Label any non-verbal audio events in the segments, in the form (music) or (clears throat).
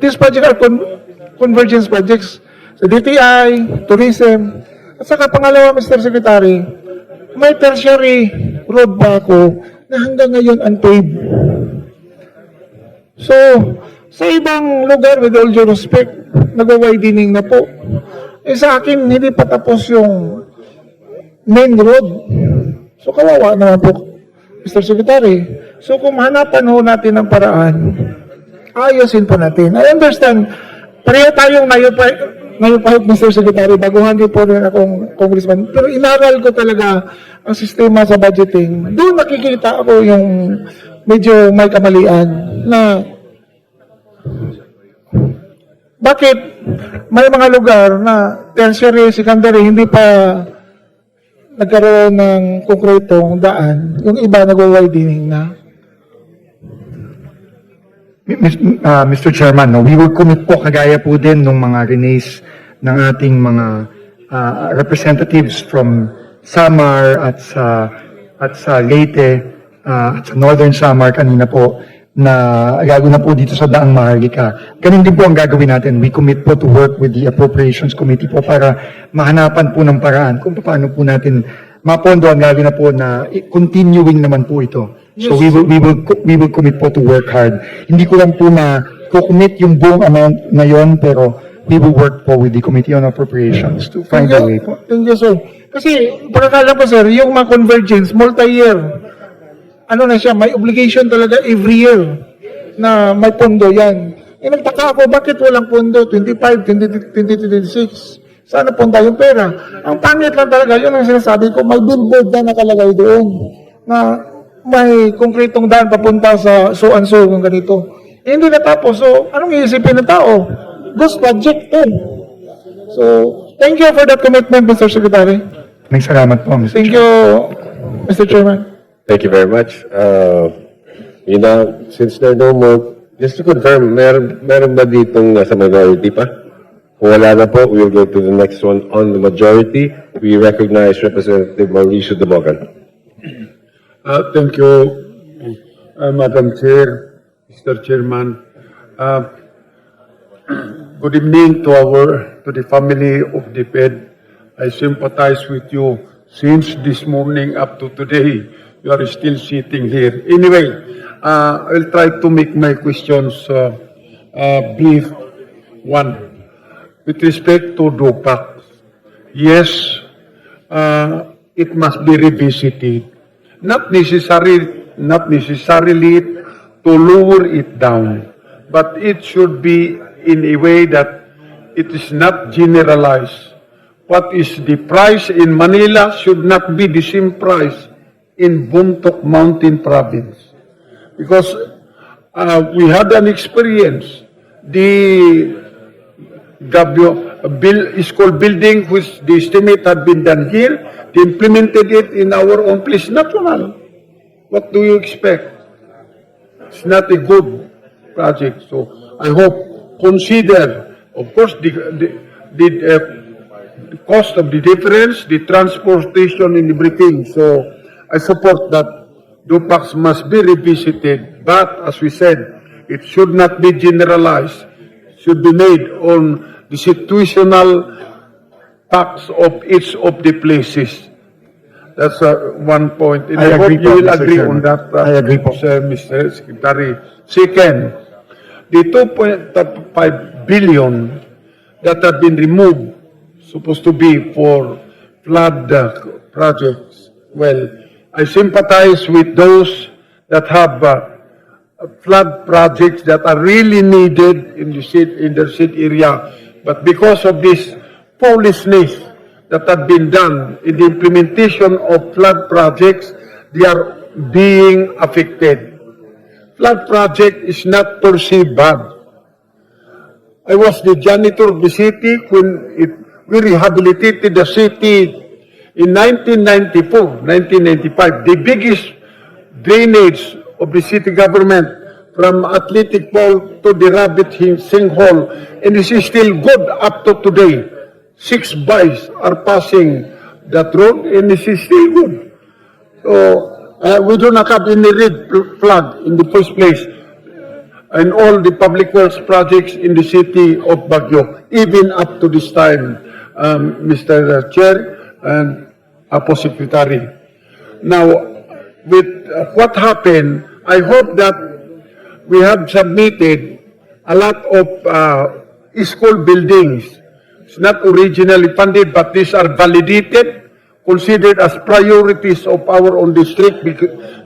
these projects are con- convergence projects. Sa DTI, tourism, at saka pangalawa, Mr. Secretary, may tertiary road pa ako na hanggang ngayon unpaved. So, sa ibang lugar, with all due respect, nag-widening na po. Eh sa akin, hindi pa tapos yung main road. So, kawawa naman po, Mr. Secretary. So, kung hanapan ho natin ng paraan, ayusin po natin. I understand, pareho tayong nayupay, nayupay, Mr. Secretary, baguhan din po rin akong congressman. Pero inaral ko talaga ang sistema sa budgeting. Doon nakikita ako yung medyo may kamalian na bakit may mga lugar na tertiary, secondary, hindi pa nagkaroon ng konkretong daan, yung iba nag-widening na. Uh, Mr. Chairman, no, we will commit po kagaya po din ng mga release ng ating mga uh, representatives from Samar at sa at sa Leyte uh, at sa Northern Samar kanina po na gagawin na po dito sa Daang Maharlika. Ganun din po ang gagawin natin. We commit po to work with the Appropriations Committee po para mahanapan po ng paraan kung paano po natin mapondoan lalo na po na continuing naman po ito. So we will we will we will commit po to work hard. Hindi ko lang po na commit yung buong amount ngayon pero we will work po with the Committee on Appropriations to find a way po. Thank you, sir. Kasi, pagkakala ko, sir, yung mga convergence, multi-year, ano na siya, may obligation talaga every year na may pondo yan. Eh, nagtaka ako, bakit walang pondo? 25, 20, 2026. Sana punta yung pera. Ang pangit lang talaga, yun ang sinasabi ko, may billboard na nakalagay doon na may konkretong daan papunta sa so and so kung ganito. Eh, hindi natapos. So, anong iisipin ng tao? Ghost project to. So, thank you for that commitment, Mr. Secretary. May salamat po, Mr. Thank you, Mr. Chairman. Thank you very much. Uh, you know, since there are no more, just to confirm, meron, meron ba ditong nasa minority pa? Kung wala na po, we'll go to the next one on the majority. We recognize Representative Mauricio Demogan. Uh, Thank you, uh, Madam Chair, Mr. Chairman. Uh, Good evening to our, to the family of the Fed. I sympathize with you since this morning up to today. You are still sitting here. Anyway, uh, I'll try to make my questions uh, uh, brief. One, with respect to DOPAC, yes, uh, it must be revisited. Not necessary, not necessarily to lower it down, but it should be in a way that it is not generalized. What is the price in Manila should not be the same price in Buntok Mountain Province. Because uh, we had an experience. The Gabio, bill, school building which the estimate had been done here, they implemented it in our own place national. What do you expect? It's not a good project. So I hope consider, of course, the, the, the, uh, the cost of the difference, the transportation and everything. So I support that DUPAX must be revisited, but as we said, it should not be generalized. Should be made on the situational tax of each of the places. That's uh, one point. And I I, hope agree you will Mr. agree Chairman. on that. uh, I agree po. Sir, Mr. Secretary. Second, the 2.5 billion that have been removed, supposed to be for flood uh, projects. Well, I sympathize with those that have uh, flood projects that are really needed in the city, in the city area. But because of this foolishness that had been done in the implementation of flood projects, they are being affected. Flood project is not per se bad. I was the janitor of the city when it, we rehabilitated the city in 1994, 1995. The biggest drainage of the city government from Athletic Pole to the Rabbit Hall, and this is still good up to today. Six boys are passing that road, and this is still good. So, uh, we do not have any red flag in the first place. and all the public works projects in the city of Baguio, even up to this time, um, Mr. Chair and Apo Secretary. Now, with uh, what happened, I hope that we have submitted a lot of uh, school buildings. It's not originally funded, but these are validated, considered as priorities of our own district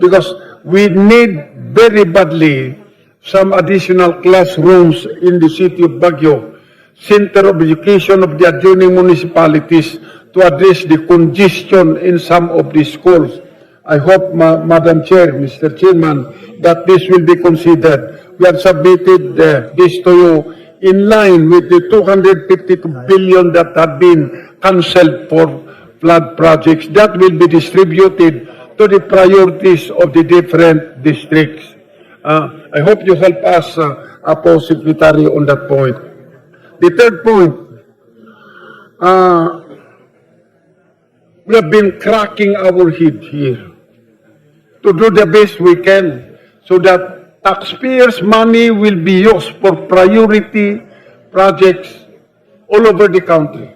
because we need very badly some additional classrooms in the city of Baguio, center of education of the adjoining municipalities to address the congestion in some of the schools. I hope, Ma- Madam Chair, Mr. Chairman, that this will be considered. We have submitted uh, this to you in line with the 252 billion that have been cancelled for flood projects. That will be distributed to the priorities of the different districts. Uh, I hope you help us, uh, Apo Secretary, on that point. The third point, uh, we have been cracking our head here to do the best we can so that taxpayers' money will be used for priority projects all over the country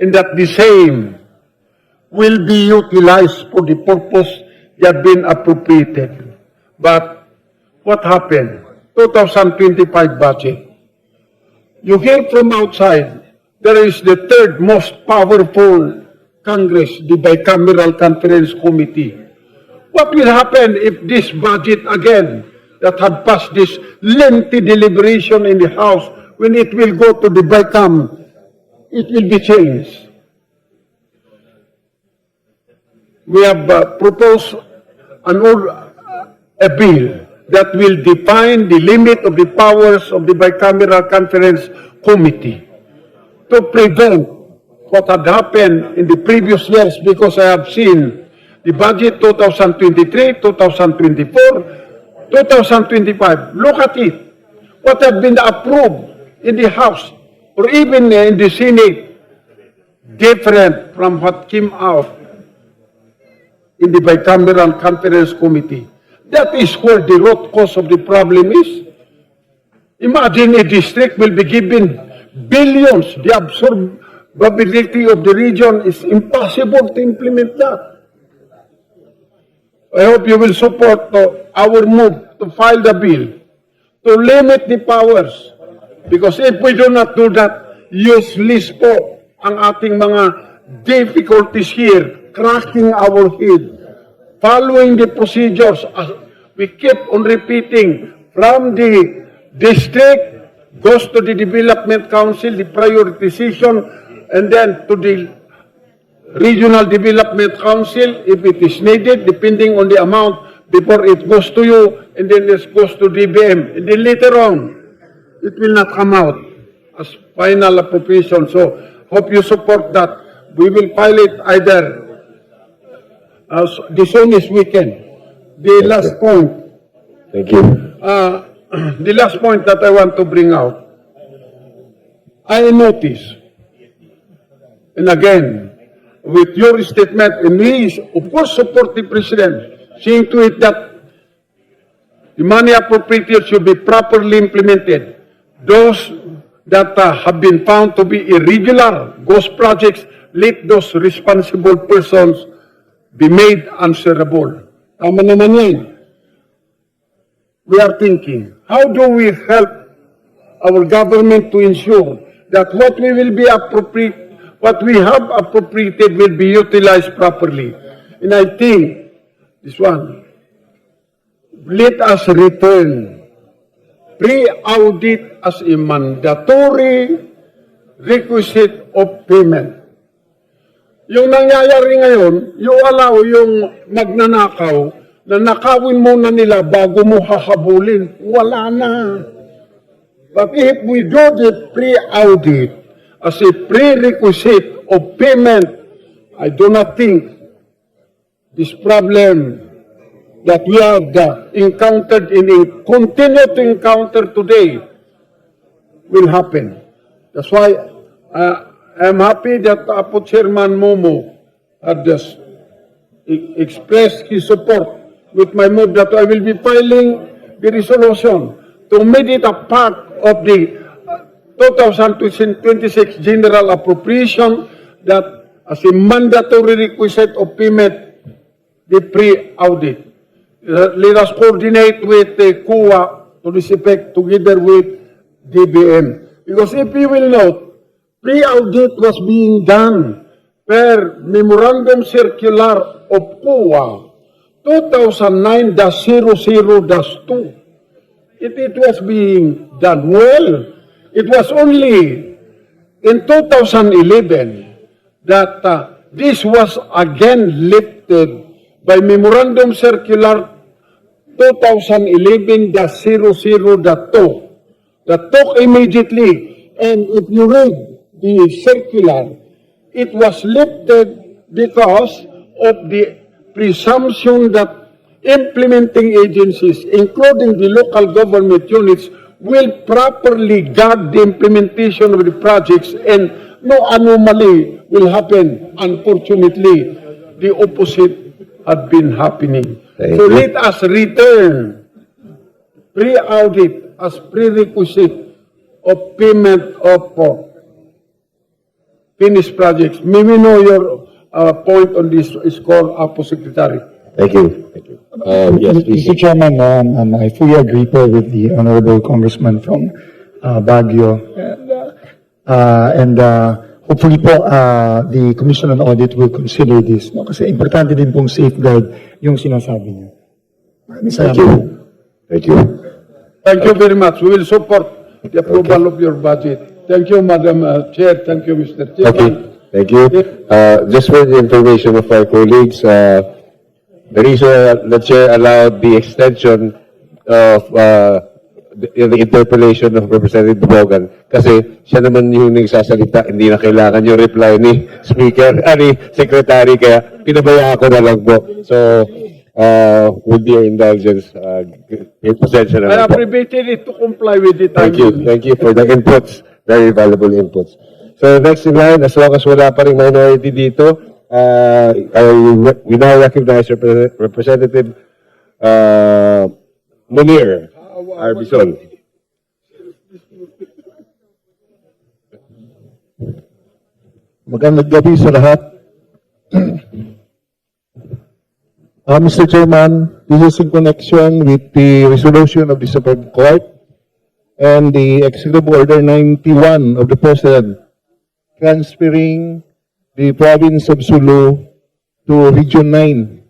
and that the same will be utilized for the purpose they have been appropriated. But what happened? 2025 budget. You hear from outside, there is the third most powerful Congress, the Bicameral Conference Committee. What will happen if this budget again, that had passed this lengthy deliberation in the House, when it will go to the Bicam, it will be changed? We have uh, proposed an old, a bill that will define the limit of the powers of the Bicameral Conference Committee to prevent what had happened in the previous years because I have seen the budget 2023, 2024, 2025. Look at it. What had been approved in the House or even in the Senate different from what came out in the bicameral conference committee. That is where the root cause of the problem is. Imagine a district will be given billions. The absorbability of the region is impossible to implement that. I hope you will support uh, our move to file the bill to limit the powers. Because if we do not do that, useless po ang ating mga difficulties here, cracking our head, following the procedures as we keep on repeating from the district goes to the development council, the prioritization, and then to the regional development council if it is needed, depending on the amount before it goes to you, and then it goes to DBM. And then later on, it will not come out as final appropriation. So, hope you support that. We will file it either as the soonest we can. The last point, Thank you. uh, (clears throat) the last point that I want to bring out, I notice, and again, with your statement, and we, of course, support President, seeing to it that the money appropriated should be properly implemented. Those that uh, have been found to be irregular, ghost projects, let those responsible persons be made answerable. Tama naman yan. We are thinking, how do we help our government to ensure that what we will be appropriate, what we have appropriated will be utilized properly? And I think, this one, let us return pre-audit as a mandatory requisite of payment. Yung nangyayari ngayon, yung allow yung magnanakaw, na nakawin muna nila bago mo hahabulin. Wala na. But if we do the pre-audit as a prerequisite of payment, I do not think this problem that we have uh, encountered in continue to encounter today will happen. That's why uh, I'm happy that Apo Chairman Momo had just e- expressed his support with my move that I will be filing the resolution to make it a part of the 2026 general appropriation that as a mandatory requisite of payment, the pre-audit. Uh, Let us coordinate with the COA to this effect together with DBM. Because if you will note, pre-audit was being done per memorandum circular of COA 2009-00-2. It, it was being done well. It was only in 2011 that uh, this was again lifted by Memorandum Circular 2011-00-2 that took immediately. And if you read the circular, it was lifted because of the presumption that implementing agencies, including the local government units, will properly guard the implementation of the projects and no anomaly will happen. Unfortunately, the opposite had been happening. Thank so you. let us return pre-audit as prerequisite of payment of uh, finished projects. May we know your uh, point on this score, Apo Secretary? Thank you. Thank you. Um, yes, please. Mr. Chairman, um, um, I fully agree po with the honorable congressman from uh, Baguio. And, uh, uh, and uh, hopefully po, uh, the Commission on Audit will consider this. No? Kasi importante din pong safeguard yung sinasabi niyo. Maraming Thank salamat. you. Thank you. Thank you very much. We will support the approval of your budget. Thank you, Madam uh, Chair. Thank you, Mr. Okay, Chairman. thank you. Uh, just for the information of our colleagues, uh, the reason the chair allowed the extension of, uh, the, the interpellation of Representative Bogan, kasi siya naman yung nagsasalita, hindi na kailangan yung reply ni Speaker, ah, ni Secretary, kaya pinabaya ako na lang po. So, uh, with your indulgence, uh, pasensya na I lang po. abbreviated it to comply with the time. Thank you. Thank you for the inputs. Very valuable inputs. So next in line, as long as wala pa rin minority dito, uh, we now recognize Repre- Representative uh, Munir Arbison. Magandang gabi sa lahat. (clears throat) Uh, Mr. Chairman, this is in connection with the resolution of the Supreme Court and the Executive Order 91 of the President transferring the province of Sulu to Region 9.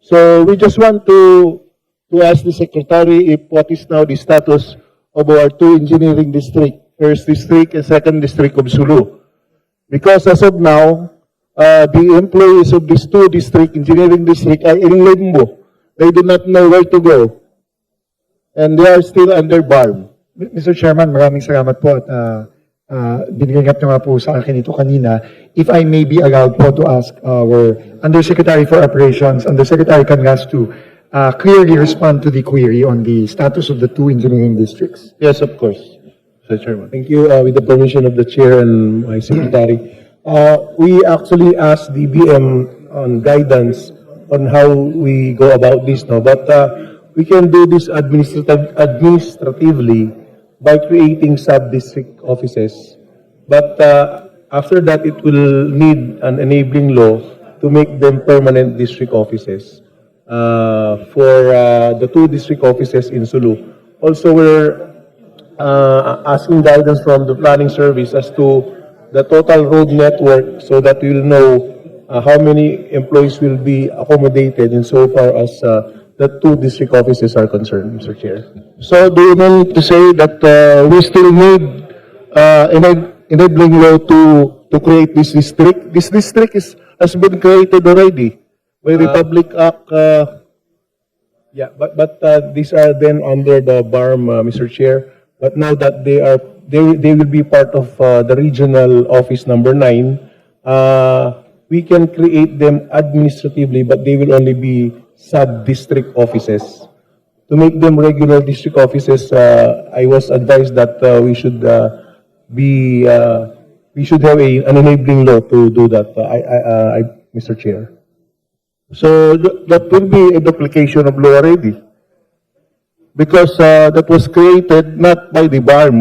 So we just want to to ask the Secretary if what is now the status of our two engineering district, first district and second district of Sulu. Because as of now, uh, the employees of these two district, engineering district, are in limbo. They do not know where to go. And they are still under bar. Mr. Chairman, maraming salamat po at uh, uh, binigyan nyo nga po sa akin ito kanina. If I may be allowed po to ask our Undersecretary for Operations, Undersecretary Cangas to uh, clearly respond to the query on the status of the two engineering districts. Yes, of course, Mr. Chairman. Thank you. Uh, with the permission of the chair and my secretary, uh, we actually asked the BM on guidance on how we go about this now. But uh, we can do this administrative, administratively by creating sub-district offices. But uh, after that, it will need an enabling law to make them permanent district offices uh, for uh, the two district offices in Sulu. Also, we're uh, asking guidance from the planning service as to the total road network so that we'll know uh, how many employees will be accommodated insofar as uh, the two district offices are concerned, Mr. Chair. So do you mean to say that uh, we still need uh, ena- enabling law to to create this district? This district is has been created already by Republic Act uh, yeah, but, but, uh, these are then under the BARM, uh, Mr. Chair. But now that they are, they, will- they will be part of, uh, the regional office number nine, uh, we can create them administratively, but they will only be sub-district offices. To make them regular district offices, uh, I was advised that, uh, we should, uh, be, uh, we should have a, an enabling law to do that, uh, I, I, uh, I, Mr. Chair. So th- that will be a duplication of law already. because uh, that was created not by the bar